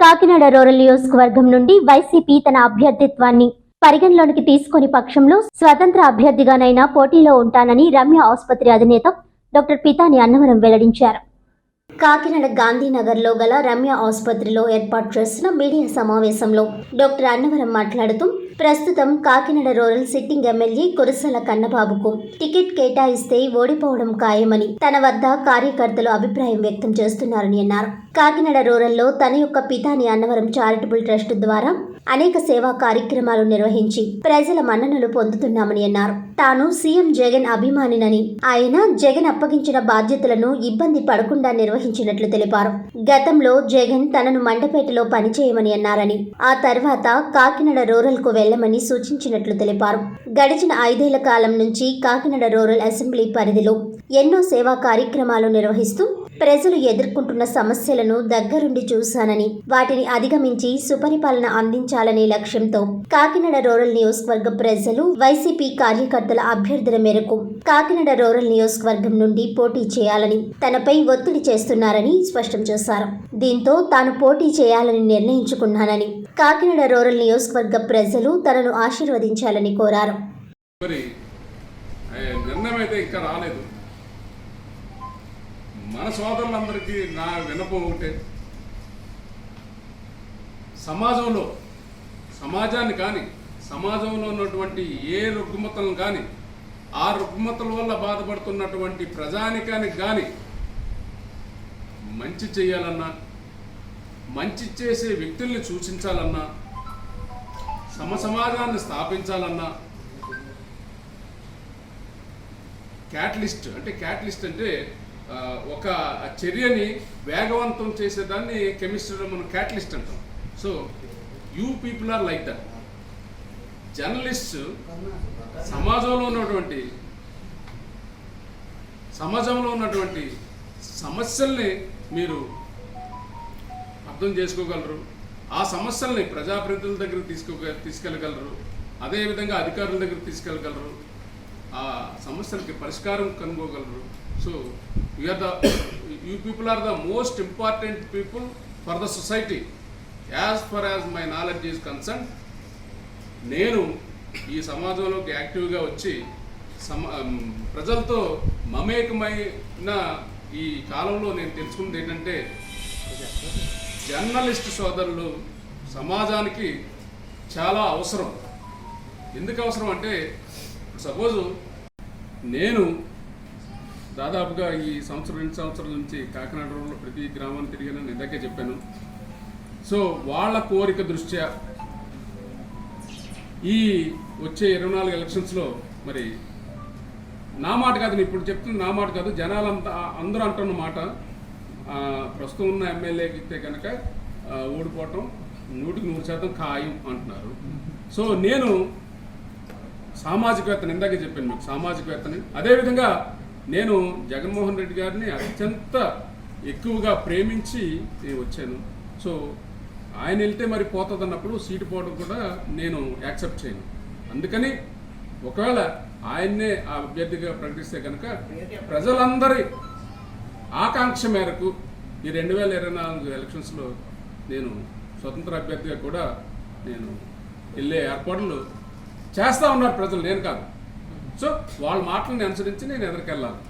Kakinada rural నియోజకవర్గం నుండి YCP తన అభ్యర్థిత్వాన్ని పరిగణలోనికి తీసుకొని పక్షంలో స్వతంత్ర అభ్యర్థిగానైనా పోటీలో ఉంటానని రమ్య ఆసుపత్రి అధినేత డాక్టర్ పితాని అన్నవరం వెల్లడించారు. కాకినాడ గాంధీనగర్లో గల రమ్య ఆసుపత్రిలో ఏర్పాటు చేసిన మీడియా సమావేశంలో డాక్టర్ అన్నవరం మాట్లాడుతూ ప్రస్తుతం Kakinada rural sitting MLA Kurasala కన్నబాబుకు ticket కేటాయిస్తే ఓడిపోవడం ఖాయమని తన వద్ద కార్యకర్తలు అభిప్రాయం వ్యక్తం చేస్తున్నారని అన్నారు. కాకినాడ రూరల్లో తన యొక్క పితాని అన్నవరం చారిటబుల్ ట్రస్ట్ ద్వారా అనేక సేవా కార్యక్రమాలు నిర్వహించి ప్రజల మన్ననలు పొందుతున్నామని అన్నారు. తాను సీఎం జగన్ అభిమానినని ఆయన జగన్ అప్పగించిన బాధ్యతలను ఇబ్బంది పడకుండా నిర్వహించినట్లు తెలిపారు. గతంలో జగన్ తనను మండపేటలో పనిచేయమని అన్నారని ఆ తర్వాత కాకినాడ రూరల్కు వెళ్ళమని సూచించినట్లు తెలిపారు. గడిచిన ఐదేళ్ళ కాలం నుంచి కాకినాడ రూరల్ అసెంబ్లీ పరిధిలో ఎన్నో సేవా కార్యక్రమాలు నిర్వహిస్తూ ప్రజలు ఎదుర్కొంటున్న సమస్యలను దగ్గరుండి చూశానని వాటిని అధిగమించి సుపరిపాలన అందించాలనే లక్ష్యంతో కాకినాడ రూరల్ నియోజకవర్గ ప్రజలు వైసీపీ కార్యకర్తల అభ్యర్థుల మేరకు కాకినాడ రూరల్ నియోజకవర్గం నుండి పోటీ చేయాలని తనపై ఒత్తిడి చేస్తున్నారని స్పష్టం చేశారు. దీంతో తాను పోటీ చేయాలని నిర్ణయించుకున్నానని కాకినాడ రూరల్ నియోజకవర్గ ప్రజలు తనను ఆశీర్వదించాలని కోరారు. నిర్ణయం అయితే ఇంకా రాలేదు. మన సోదరులందరికీ నా వినపం ఒకటే. సమాజంలో సమాజాన్ని కానీ సమాజంలో ఉన్నటువంటి ఏ రుగ్మతలను కానీ ఆ రుగ్మతల వల్ల బాధపడుతున్నటువంటి ప్రజానికానికి కానీ మంచి చేయాలన్నా మంచి చేసే వ్యక్తుల్ని సూచించాలన్నా సమ సమాజాన్ని స్థాపించాలన్నా క్యాటలిస్ట్ అంటే క్యాటలిస్ట్ అంటే ఒక చర్యని వేగవంతం చేసేదాన్ని కెమిస్ట్రీలో మనం క్యాటలిస్ట్ అంటాం. So you people are like that journalist సమాజంలో ఉన్నటువంటి సమాజంలో ఉన్నటువంటి సమస్యల్ని మీరు అర్థం చేసుకోగలరు. ఆ సమస్యల్ని ప్రజాప్రతినిధుల దగ్గర తీసుకో తీసుకెళ్ళగలరు. అదేవిధంగా అధికారుల దగ్గర తీసుకెళ్ళగలరు. ఆ సమస్యలకి పరిష్కారం కనుగోగలరు. So you are the you people are the most important people for the society as far as my knowledge is concern నేను ఈ సమాజంలోకి యాక్టివ్గా వచ్చి సమ ప్రజలతో మమేకమైన ఈ కాలంలో నేను తెలుసుకున్నది ఏంటంటే జర్నలిస్ట్ సోదరులు సమాజానికి చాలా అవసరం. ఎందుకు అవసరం అంటే సపోజు నేను దాదాపుగా ఈ సంవత్సరం రెండు సంవత్సరాల నుంచి కాకినాడ రోడ్లో ప్రతి గ్రామాన్ని తిరిగానని ఇందాకే చెప్పాను. సో వాళ్ళ కోరిక దృష్ట్యా ఈ వచ్చే ఇరవై నాలుగు ఎలక్షన్స్లో మరి నా మాట కాదు నేను ఇప్పుడు చెప్తున్న నా మాట కాదు జనాలంతా అందరూ అంటున్న మాట ప్రస్తుతం ఉన్న ఎమ్మెల్యే ఇస్తే కనుక ఓడిపోవటం నూటికి నూరు శాతం ఖాయం అంటున్నారు. సో నేను సామాజికవేత్తని ఇందాకే చెప్పాను మీకు సామాజికవేత్తని. అదేవిధంగా నేను జగన్మోహన్ రెడ్డి గారిని అత్యంత ఎక్కువగా ప్రేమించి నేను వచ్చాను. సో ఆయన వెళ్తే మరి పోతుంది అన్నప్పుడు సీటు పోవడం కూడా నేను యాక్సెప్ట్ చేయను. అందుకని ఒకవేళ ఆయన్నే ఆ అభ్యర్థిగా ప్రకటిస్తే కనుక ప్రజలందరి ఆకాంక్ష మేరకు ఈ రెండు వేల ఇరవై నాలుగు ఎలక్షన్స్లో నేను స్వతంత్ర అభ్యర్థిగా కూడా నేను వెళ్ళే ఏర్పాట్లు చేస్తూ ఉన్నారు ప్రజలు. నేను కాదు. సో వాళ్ళ మాటలను అనుసరించి నేను ఎదురుకెళ్ళాలి.